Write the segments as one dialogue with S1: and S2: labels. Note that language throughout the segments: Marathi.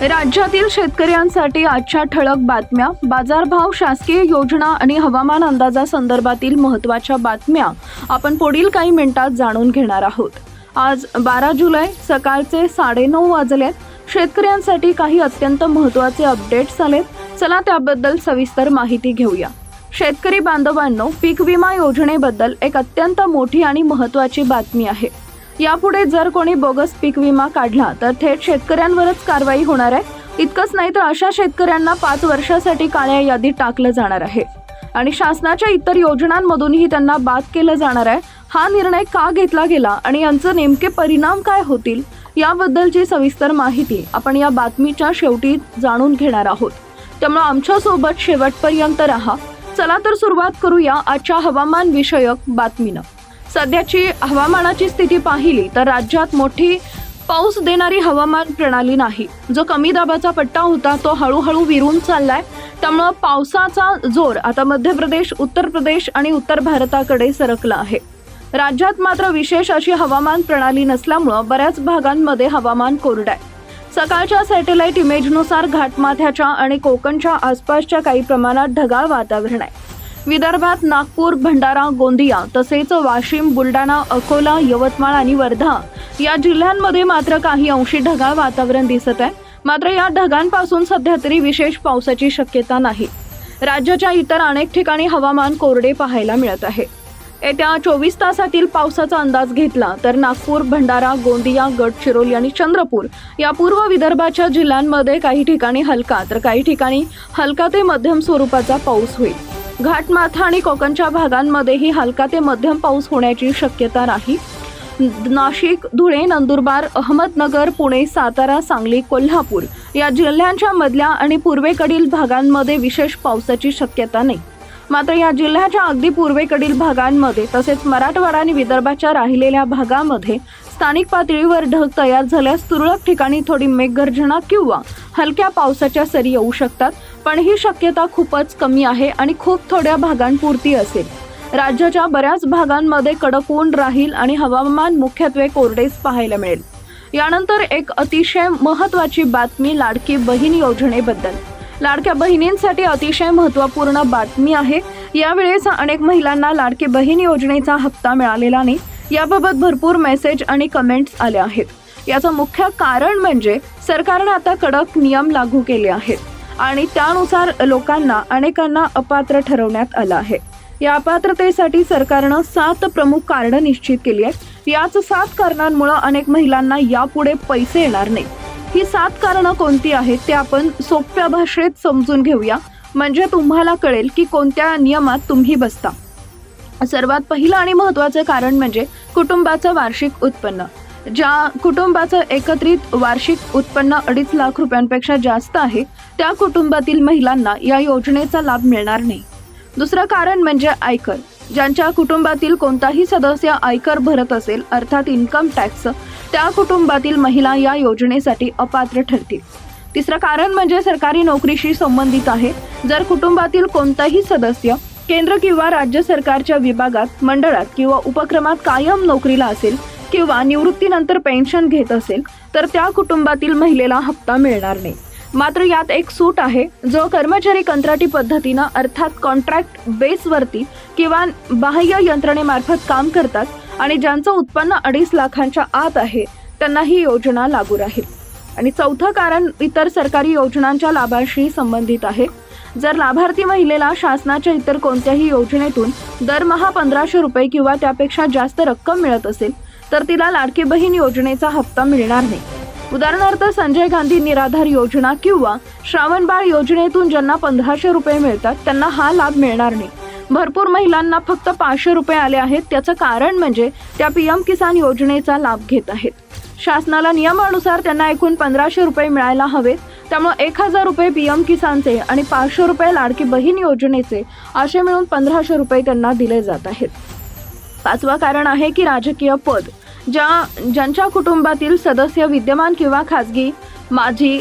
S1: राज्यातील शेतकऱ्यांसाठी आजच्या ठळक बातम्या बाजारभाव शासकीय योजना आणि हवामान अंदाजासंदर्भातील महत्त्वाच्या बातम्या आपण पुढील काही मिनिटात जाणून घेणार आहोत. आज बारा जुलै सकाळचे साडेनऊ वाजलेत. शेतकऱ्यांसाठी काही अत्यंत महत्त्वाचे अपडेट्स आलेत. चला त्याबद्दल सविस्तर माहिती घेऊया. शेतकरी बांधवांनो पीक विमा योजनेबद्दल एक अत्यंत मोठी आणि महत्त्वाची बातमी आहे. यापुढे जर कोणी बोगस पीक विमा काढला तर थेट शेतकऱ्यांवरच कारवाई होणार आहे. इतकंच नाही तर अशा शेतकऱ्यांना पाच वर्षासाठी काळ्या यादीत टाकलं जाणार आहे. आणि शासनाच्या इतर योजनांमधूनही त्यांना बाद केलं जाणार आहे. हा निर्णय का घेतला गेला आणि यांचे नेमके परिणाम काय होतील याबद्दलची सविस्तर माहिती आपण या बातमीच्या शेवटी जाणून घेणार आहोत. त्यामुळे आमच्यासोबत शेवटपर्यंत राहा. चला तर सुरुवात करूया आजच्या हवामान विषयक बातमीनं. सध्याची हवामानाची स्थिती पाहिली तर राज्यात मोठी पाऊस देणारी हवामान प्रणाली नाही. जो कमी दाबाचा पट्टा होता तो हळूहळू विरून चाललाय. त्यामुळं पावसाचा जोर आता मध्य प्रदेश उत्तर प्रदेश आणि उत्तर भारताकडे सरकला आहे. राज्यात मात्र विशेष अशी हवामान प्रणाली नसल्यामुळं बऱ्याच भागांमध्ये हवामान कोरडं आहे सकाळच्या सॅटेलाइट इमेजनुसार घाटमाथ्याच्या आणि कोकणच्या आसपासच्या काही प्रमाणात ढगाळ वातावरण आहे. विदर्भात नागपूर भंडारा गोंदिया तसेच वाशिम बुलढाणा अकोला यवतमाळ आणि वर्धा या जिल्ह्यांमध्ये मात्र काही अंशी ढगाळ वातावरण दिसत आहे. मात्र या ढगांपासून सध्या तरी विशेष पावसाची शक्यता नाही. राज्याच्या इतर अनेक ठिकाणी हवामान कोरडे पाहायला मिळत आहे. येत्या चोवीस तासातील पावसाचा अंदाज घेतला तर नागपूर भंडारा गोंदिया गडचिरोली आणि चंद्रपूर या पूर्व विदर्भाच्या जिल्ह्यांमध्ये काही ठिकाणी हलका तर काही ठिकाणी हलका ते मध्यम स्वरूपाचा पाऊस होईल. घाटमाथा आणि कोकणच्या भागांमध्येही हलका ते मध्यम पाऊस होण्याची शक्यता नाही नाशिक धुळे नंदुरबार अहमदनगर पुणे सातारा सांगली कोल्हापूर या जिल्ह्यांच्या मधल्या आणि पूर्वेकडील भागांमध्ये विशेष पावसाची शक्यता नाही. मात्र या जिल्ह्याच्या अगदी पूर्वेकडील भागांमध्ये तसेच मराठवाडा आणि विदर्भाच्या राहिलेल्या भागामध्ये स्थानिक पातळीवर ढग तयार झाल्यास तुरळक ठिकाणी थोडी मेघगर्जना किंवा हलक्या पावसाच्या सरी येऊ शकतात पण ही शक्यता खूपच कमी आहे आणि खूप थोड्या भागांपुरती असेल. राज्याच्या बऱ्याच भागांमध्ये कडक ऊन राहील आणि हवामान मुख्यत्वे कोरडेच पाहायला मिळेल. यानंतर एक अतिशय महत्त्वाची बातमी लाडकी बहीण योजनेबद्दल. लाडक्या बहिणींसाठी अतिशय महत्त्वपूर्ण बातमी आहे. यावेळेस अनेक महिलांना लाडकी बहीण योजनेचा हप्ता मिळालेला नाही. याबाबत भरपूर मेसेज आणि कमेंट्स आले आहेत. याचं मुख्य कारण म्हणजे सरकारनं आता कडक नियम लागू केले आहेत. आणि त्यानुसार लोकांना अनेकांना अपात्र ठरवण्यात आलं आहे. या अपात्रतेसाठी सरकारनं सात प्रमुख कारणं निश्चित केली आहेत. याच सात कारणांमुळे अनेक महिलांना यापुढे पैसे येणार नाही ही सात कारणं कोणती आहेत ते आपण सोप्या भाषेत समजून घेऊया. म्हणजे तुम्हाला कळेल की कोणत्या नियमात तुम्ही बसता. सर्वात पहिलं आणि महत्त्वाचं कारण म्हणजे कुटुंबाचं वार्षिक उत्पन्न. ज्या कुटुंबाचं एकत्रित वार्षिक उत्पन्न अडीच लाख रुपयांपेक्षा जास्त आहे त्या कुटुंबातील महिलांना या योजनेचा लाभ मिळणार नाही. दुसरं कारण म्हणजे आयकर. ज्यांच्या कुटुंबातील कोणताही सदस्य आयकर भरत असेल अर्थात इन्कम टॅक्स त्या कुटुंबातील महिला या योजनेसाठी अपात्र ठरतील. तिसरं कारण म्हणजे सरकारी नोकरीशी संबंधित आहे. जर कुटुंबातील कोणताही सदस्य केंद्र किंवा राज्य सरकारच्या विभागात मंडळात किंवा उपक्रमात कायम नोकरीला असेल किंवा निवृत्तीनंतर पेन्शन घेत असेल तर त्या कुटुंबातील महिलेला हप्ता मिळणार नाही. मात्र यात एक सूट आहे जो कर्मचारी कंत्राटी पद्धतीनं अर्थात कॉन्ट्रॅक्ट बेसवरती किंवा बाह्य यंत्रणेमार्फत काम करतात आणि ज्यांचं उत्पन्न अडीच लाखांच्या आत आहे त्यांना ही योजना लागू राहील. आणि चौथं कारण इतर सरकारी योजनांच्या लाभाशी संबंधित आहे जर लाभार्थी महिलेला शासनाच्या इतर कोणत्याही योजनेतून दरमहा पंधराशे रुपये किंवा त्यापेक्षा जास्त रक्कम मिळत असेल तर तिला लाडकी बहीण योजनेचा हप्ता मिळणार नाही. उदाहरणार्थ संजय गांधी निराधार योजना किंवा श्रावणबाळ योजनेतून ज्यांना पंधराशे रुपये मिळतात त्यांना हा लाभ मिळणार नाही. भरपूर महिलांना फक्त पाचशे रुपये आले आहेत त्याचं कारण म्हणजे त्या पी एम किसान योजनेचा लाभ घेत आहेत. शासनाला नियमानुसार त्यांना एकूण पंधराशे रुपये मिळायला हवेत त्यामुळे एक हजार रुपये पी एम किसानचे आणि पाचशे रुपये लाडकी बहीण योजनेचे असे मिळून पंधराशे रुपये त्यांना दिले जात आहेत. पाचवा कारण आहे की राजकीय पद ज्या ज्यांच्या कुटुंबातील सदस्य विद्यमान किंवा खाजगी माजी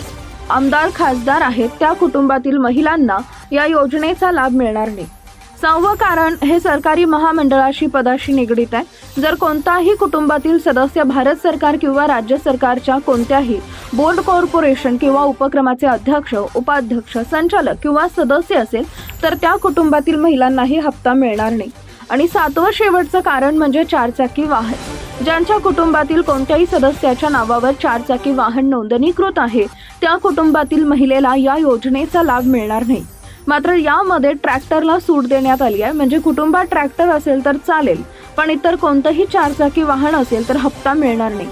S1: आमदार खासदार आहेत त्या कुटुंबातील महिलांना या योजनेचा लाभ मिळणार नाही. सहावं कारण हे सरकारी महामंडळाशी पदाशी निगडीत आहे. जर कोणताही कुटुंबातील सदस्य भारत सरकार किंवा राज्य सरकारच्या कोणत्याही बोर्ड कॉर्पोरेशन किंवा उपक्रमाचे अध्यक्ष उपाध्यक्ष संचालक किंवा सदस्य असेल तर त्या कुटुंबातील महिलांनाही हप्ता मिळणार नाही. आणि सातवं शेवटचं कारण म्हणजे चारचाकी वाहन. ज्यांच्या कुटुंबातील कोणत्याही सदस्याच्या नावावर चारचाकी वाहन नोंदणीकृत आहे त्या कुटुंबातील महिलेला या योजनेचा लाभ मिळणार नाही. मात्र यामध्ये ट्रॅक्टरला सूट देण्यात आली आहे. म्हणजे कुटुंबात ट्रॅक्टर असेल तर चालेल पण इतर कोणतंही चारचाकी वाहन असेल तर हप्ता मिळणार नाही.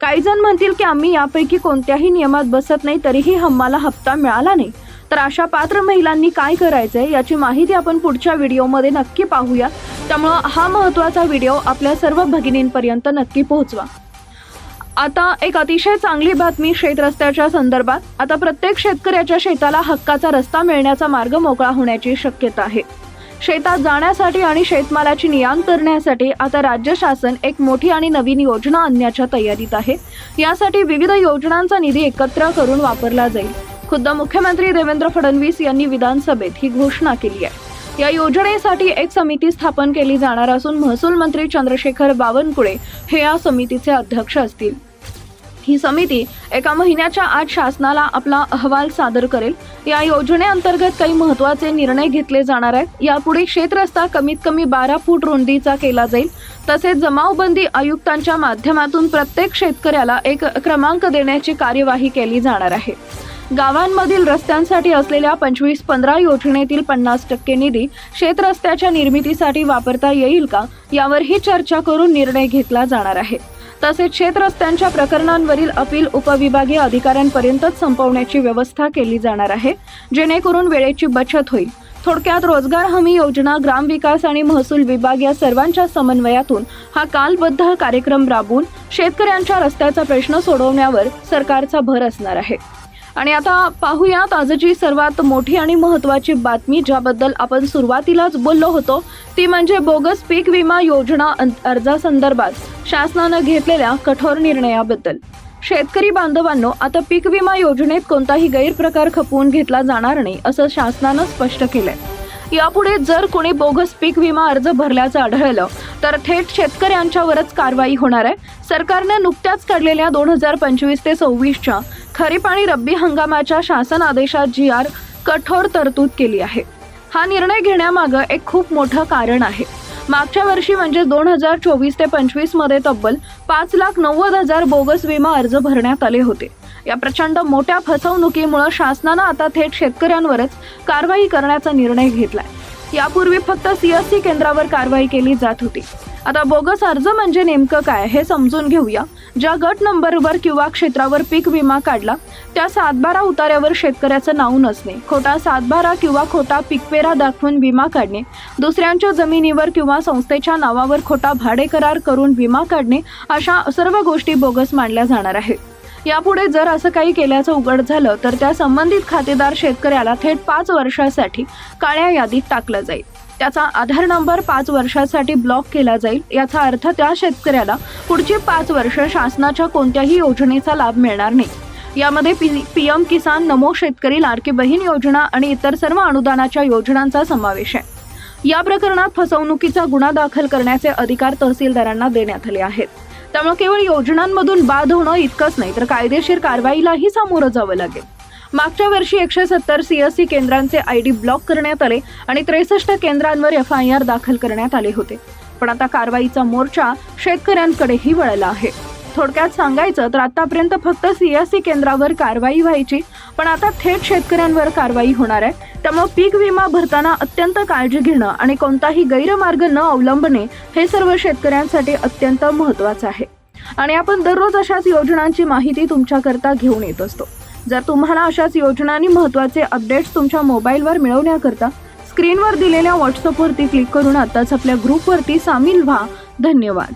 S1: काही जण म्हणतील की आम्ही यापैकी कोणत्याही नियमात बसत नाही तरीही आम्हाला हप्ता मिळाला नाही. तर अशा पात्र महिलांनी काय करायचंय याची माहिती आपण पुढच्या व्हिडिओमध्ये नक्की पाहूया. त्यामुळं हा महत्त्वाचा व्हिडिओ आपल्या सर्व भगिनींपर्यंत नक्की पोहोचवा. आता एक अतिशय चांगली बातमी शेत रस्त्याच्या संदर्भात. आता प्रत्येक शेतकऱ्याच्या शेताला हक्काचा रस्ता मिळण्याचा मार्ग मोकळा होण्याची शक्यता आहे. शेतात जाण्यासाठी आणि शेतमालाची नियाम करण्यासाठी आता राज्य शासन एक मोठी आणि नवीन योजना आणण्याच्या तयारीत आहे. यासाठी विविध योजनांचा निधी एकत्र करून वापरला जाईल. खुद्द मुख्यमंत्री देवेंद्र फडणवीस यांनी विधानसभेत ही घोषणा केली आहे. या योजनेसाठी एक समिती स्थापन केली जाणार असून महसूल मंत्री चंद्रशेखर बावनकुळे हे या समितीचे अध्यक्ष असतील. ही समिती एका महिन्याच्या आत शासनाला आपला अहवाल सादर करेल. या योजनेअंतर्गत काही महत्त्वाचे निर्णय घेतले जाणार आहेत. यापुढे शेतरस्ता कमीत कमी बारा फूट रुंदीचा केला जाईल. तसेच जमावबंदी आयुक्तांच्या माध्यमातून प्रत्येक शेतकऱ्याला एक क्रमांक देण्याची कार्यवाही केली जाणार आहे. गावांमधील रस्त्यांसाठी असलेल्या पंचवीस पंधरा योजनेतील पन्नास टक्के निधी शेतरस्त्याच्या निर्मितीसाठी वापरता येईल का? यावरही चर्चा करून निर्णय घेतला जाणार आहे. तसेच शेतरस्त्यांच्या प्रकरणांवरील अपील उपविभागीय अधिकाऱ्यांपर्यंतच संपवण्याची व्यवस्था केली जाणार आहे जेणेकरून वेळेची बचत होईल. थोडक्यात रोजगार हमी योजना ग्रामविकास आणि महसूल विभाग या सर्वांच्या समन्वयातून हा कालबद्ध कार्यक्रम राबवून शेतकऱ्यांच्या रस्त्याचा प्रश्न सोडवण्यावर सरकारचा भर असणार आहे. आणि आता पाहूयात आजची सर्वात मोठी आणि महत्त्वाची बातमी ज्याबद्दल आपण सुरुवातीलाच बोललो होतो ती म्हणजे बोगस पीक विमा योजना अर्जासंदर्भात शासनानं घेतलेल्या कठोर निर्णयाबद्दल. शेतकरी बांधवांनो आता पीक विमा योजनेत कोणताही गैरप्रकार खपवून घेतला जाणार नाही असं शासनानं स्पष्ट केलंय. यापुढे जर कोणी बोगस पीक विमा अर्ज भरल्याचं आढळलं तर थेट शेतकऱ्यांच्यावरच कारवाई होणार आहे. सरकारने नुकत्याच काढलेल्या दोन हजार पंचवीस ते सव्वीसच्या खरीप आणि रब्बी हंगामाच्या शासन आदेशात जी आर कठोर तरतूद केली आहे. हा निर्णय घेण्यामागं एक खूप मोठं कारण आहे. मागच्या वर्षी म्हणजे दोन हजार चोवीस ते पंचवीसमध्ये तब्बल पाच लाख नव्वद हजार बोगस विमा अर्ज भरण्यात आले होते. या प्रचंड मोठ्या फसवणुकीमुळे शासनानं आता थेट शेतकऱ्यांवरच कारवाई करण्याचा निर्णय घेतलाय. यापूर्वी फक्त सीएससी केंद्रावर कारवाई केली जात होती. आता बोगस अर्ज म्हणजे नेमकं काय हे समजून घेऊया. ज्या गट नंबरवर किंवा क्षेत्रावर पीक विमा काढला त्या सातबारा उतार्यावर शेतकऱ्याचं नाव नसणे खोटा सातबारा किंवा खोटा पिकपेरा दाखवून विमा काढणे दुसऱ्यांच्या जमिनीवर किंवा संस्थेच्या नावावर खोटा भाडे करार करून विमा काढणे अशा सर्व गोष्टी बोगस मानल्या जाणार आहेत. यापुढे जर असं काही केल्याचं उघड झालं तर त्या संबंधित खातेदार शेतकऱ्याला थेट पाच वर्षासाठी काळ्या यादीत टाकलं जाईल. त्याचा आधार नंबर पाच वर्षासाठी ब्लॉक केला जाईल. याचा अर्थ त्या शेतकऱ्याला पुढची पाच वर्ष शासनाच्या कोणत्याही योजनेचा लाभ मिळणार नाही. यामध्ये P P M Kisan Namo Shetkari Ladki Bahin योजना आणि इतर सर्व अनुदानाच्या योजनांचा समावेश आहे. या प्रकरणात फसवणुकीचा गुन्हा दाखल करण्याचे अधिकार तहसीलदारांना देण्यात आले आहेत. त्यामुळे केवळ योजनांमधून बाद होणं इतकंच नाही तर कायदेशीर कारवाईलाही सामोरं जावं लागेल. मागच्या वर्षी एकशे सत्तर सीएससी केंद्रांचे आय डी ब्लॉक करण्यात आले आणि त्रेसष्ट केंद्रांवर एफ आय आर दाखल करण्यात आले होते. पण आता कारवाईचा मोर्चा शेतकऱ्यांकडेही वळला आहे. थोडक्यात सांगायचं तर आतापर्यंत फक्त सीएससी केंद्रावर कारवाई व्हायची पण आता थेट शेतकऱ्यांवर कारवाई होणार आहे. त्यामुळे पीक विमा भरताना अत्यंत काळजी घेणं आणि कोणताही गैरमार्ग न अवलंबणे हे सर्व शेतकऱ्यांसाठी अत्यंत महत्त्वाचं आहे. आणि आपण दररोज अशाच योजनांची माहिती तुमच्याकरता घेऊन येत असतो. जर तुम्हाला अशाच योजनांनी महत्त्वाचे अपडेट्स तुमच्या मोबाईलवर मिळवण्याकरता स्क्रीनवर दिलेल्या व्हॉट्सअपवरती क्लिक करून आताच आपल्या ग्रुपवरती सामील व्हा. धन्यवाद.